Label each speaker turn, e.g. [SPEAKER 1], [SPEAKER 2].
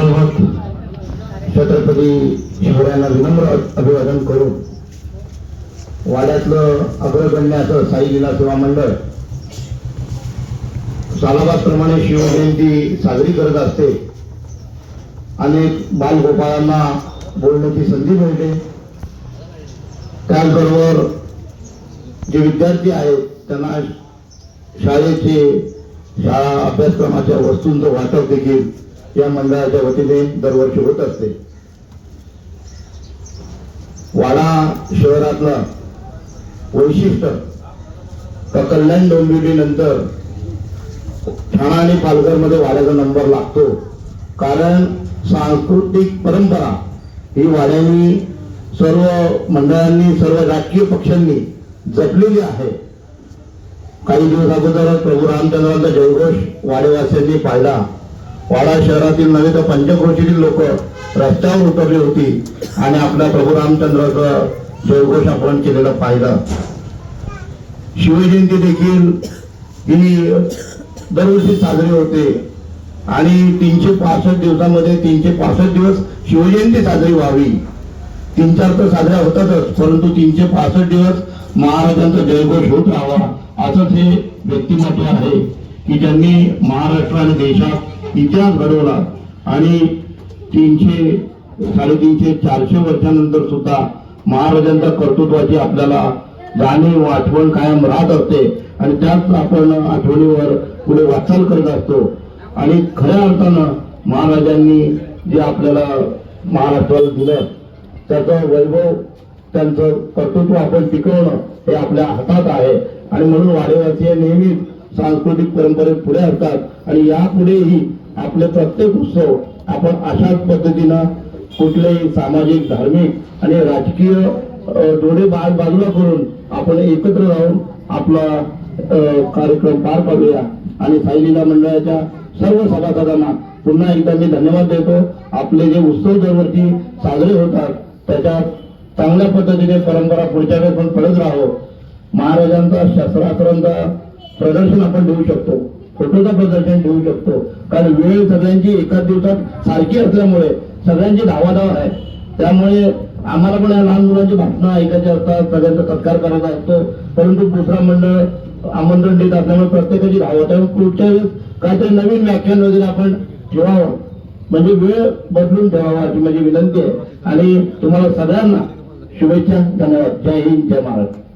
[SPEAKER 1] दंडवत छत्रपती शिवरायांना विनम्र अभिवादन करून वाड्यातलं अग्रगण्य असं साई लीला सेवा मंडळ सालाबादप्रमाणे शिवजयंती साजरी करत असते. अनेक बालगोपाळांना बोलण्याची संधी मिळते. त्याचबरोबर जे विद्यार्थी आहेत त्यांना शाळेचे शाळा अभ्यासक्रमाच्या वस्तूंचं वाटप देखील या मंडळाच्या वतीने दरवर्षी होत असते. वाडा शहरातलं वैशिष्ट्य का कल्याण डोंबिवली नंतर ठाणा आणि पालघरमध्ये वाड्याचा नंबर लागतो. कारण सांस्कृतिक परंपरा ही वाड्यांनी सर्व मंडळांनी सर्व राजकीय पक्षांनी जपलेली आहे. काही दिवस अगोदर प्रभू रामचंद्रांचा जयघोष वाडेवासियांनी पाहिला. वाडा शहरातील नव्हे तर पंचक्रोशीतील लोक रस्त्यावर उतरली होती. आणि आपल्या प्रभू रामचंद्राचा जयघोष आपण केलेला पाहिला. शिवजयंती देखील ही दरवर्षी साजरी होते. आणि तीनशे पासष्ट दिवसामध्ये तीनशे पासष्ट दिवस शिवजयंती साजरी व्हावी. तीन चार तर साजऱ्या होतातच परंतु तीनशे पासष्ट दिवस महाराजांचा जयघोष होत राहावा असंच हे व्यक्तिमत्व आहे की ज्यांनी महाराष्ट्र आणि देशात इतिहास घडवला. आणि तीनशे साडेतीनशे चारशे वर्षानंतर सुद्धा महाराजांच्या कर्तृत्वाची आपल्याला जाणीव आठवण कायम राहत असते. आणि त्याच आपण आठवणीवर पुढे वाटचाल करत असतो. आणि खऱ्या अर्थानं महाराजांनी जे आपल्याला महाराष्ट्राला दिलं त्याचं वैभव त्यांचं कर्तृत्व आपण टिकवणं हे आपल्या हातात आहे. आणि म्हणून वाडेवासी नेहमीच सांस्कृतिक परंपरेत पुढे असतात. आणि यापुढेही आपले प्रत्येक उत्सव आपण अशाच पद्धतीनं कुठलेही सामाजिक धार्मिक आणि राजकीय डोळे बाज बाजूला करून आपण एकत्र राहून आपला कार्यक्रम पार पाडूया. आणि साईलीला मंडळाच्या सर्व सभासदांना पुन्हा एकदा मी धन्यवाद देतो. आपले जे उत्सव दरवर्षी साजरे होतात त्याच्यात चांगल्या पद्धतीने परंपरा पुढच्या वेळेस पण पडत राहो महाराजांचा शस्त्रास्त्रांचा प्रदर्शन आपण देऊ शकतो. फोटोचं प्रदर्शन ठेवू शकतो. कारण वेळ सगळ्यांची एकाच दिवसात सारखी असल्यामुळे सगळ्यांची धावाधाव आहे. त्यामुळे आम्हाला पण या लहान मुलांची भाषणं ऐकायची असतात सगळ्यांचा सत्कार करायचा असतो. परंतु दुसरा मंडळ आमंत्रण देत असल्यामुळे प्रत्येकाची धाव त्यामुळे पुढच्या वेळेस काहीतरी नवीन व्याख्यान वगैरे आपण ठेवावं. म्हणजे वेळ बदलून ठेवावा अशी माझी विनंती आहे. आणि तुम्हाला सगळ्यांना शुभेच्छा. धन्यवाद. जय हिंद. जय महाराष्ट्र.